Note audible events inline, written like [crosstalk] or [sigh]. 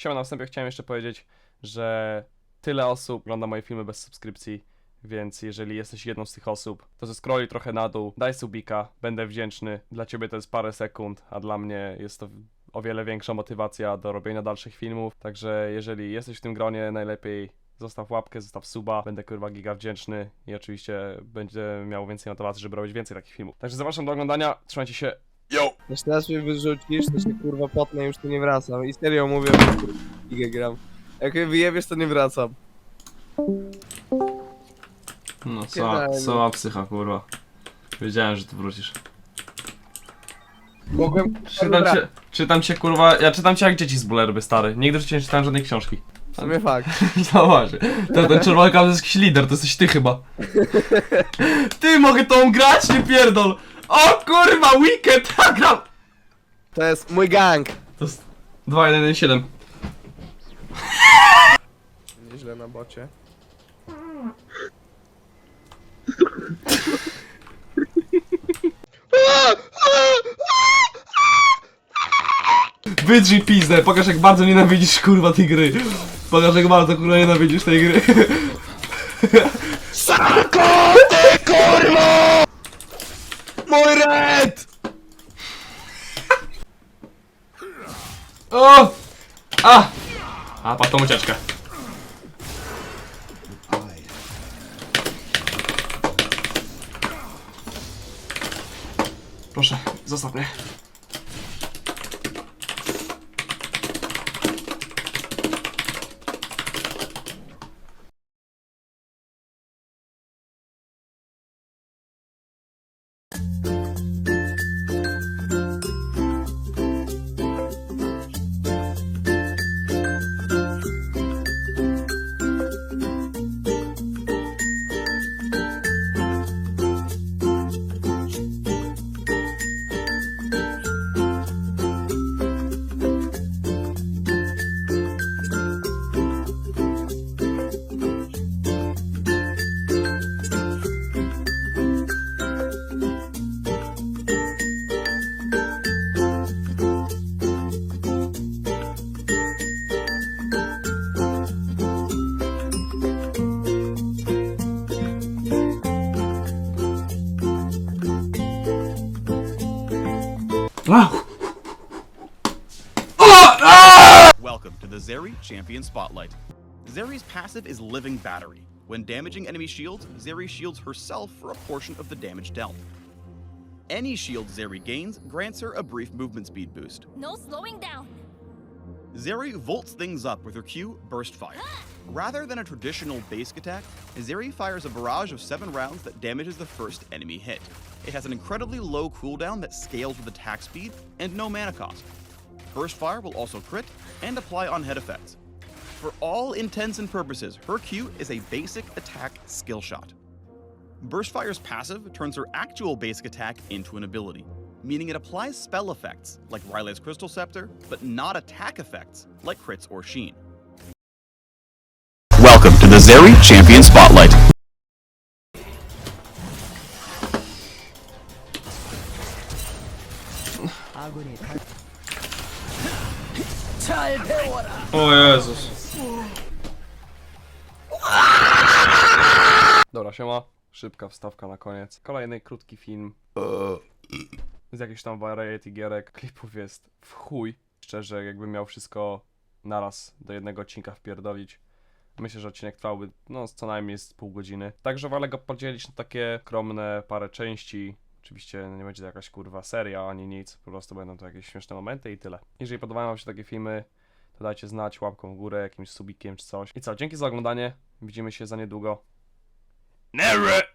Siema, na wstępie chciałem jeszcze powiedzieć, że tyle osób ogląda moje filmy bez subskrypcji, więc jeżeli jesteś jedną z tych osób, to zescrolluj trochę na dół, daj subika, będę wdzięczny. Dla ciebie to jest parę sekund, a dla mnie jest to o wiele większa motywacja do robienia dalszych filmów. Także jeżeli jesteś w tym gronie, najlepiej zostaw łapkę, zostaw suba, będę kurwa giga wdzięczny i oczywiście będzie miał więcej motywacji, żeby robić więcej takich filmów. Także zapraszam do oglądania, trzymajcie się, yo! Jeśli teraz mnie wyrzucisz, to się kurwa potnę i już tu nie wracam. I serio mówię, że gram. Jak mnie wyjebiesz, to nie wracam. No, cała, no. cała psycha, kurwa. Wiedziałem, że tu wrócisz. Mogłem... Czytam cię, czytam cię, kurwa, ja czytam cię jak dzieci z bulerby, stary. Nigdy w życiu nie czytałem żadnej książki. W sumie fakt. [laughs] No właśnie. To, ten czerwony kabel to jest jakiś lider, to jesteś ty chyba. [laughs] Ty, mogę tą grać? Nie pierdol! O kurwa, weekend, ja [laughs] gram! To jest mój gang. To jest 2117. Nieźle na bocie. Wydrzyj pizdę, pokaż jak bardzo nienawidzisz kurwa tej gry. Pokaż jak bardzo kurwa nienawidzisz tej gry. [laughs] Mój red! O! A! A, patrz tą ucieczkę. Proszę, zostaw mnie. Wow. Ah! Ah! Welcome to the Zeri Champion Spotlight. Zeri's passive is Living Battery. When damaging enemy shields, Zeri shields herself for a portion of the damage dealt. Any shield Zeri gains grants her a brief movement speed boost. No slowing down. Zeri volts things up with her Q, Burst Fire. Rather than a traditional basic attack, Zeri fires a barrage of 7 rounds that damages the first enemy hit. It has an incredibly low cooldown that scales with attack speed and no mana cost. Burst Fire will also crit and apply on head effects. For all intents and purposes, her Q is a basic attack skill shot. Burst Fire's passive turns her actual basic attack into an ability, meaning it applies spell effects, like Riley's Crystal Scepter, but not attack effects, like crits or Sheen. Welcome to the Zeri Champion Spotlight. O Jezus. Dobra, siema. Szybka wstawka na koniec. Kolejny krótki film. Z jakichś tam variety gierek. Klipów jest w chuj. Szczerze, jakbym miał wszystko naraz do jednego odcinka wpierdolić. Myślę, że odcinek trwałby no co najmniej z pół godziny. Także wolę go podzielić na takie kromne parę części. Oczywiście nie będzie to jakaś kurwa seria ani nic, po prostu będą to jakieś śmieszne momenty i tyle. Jeżeli podobają wam się takie filmy, to dajcie znać łapką w górę, jakimś subikiem czy coś. I co, dzięki za oglądanie. Widzimy się za niedługo. Never!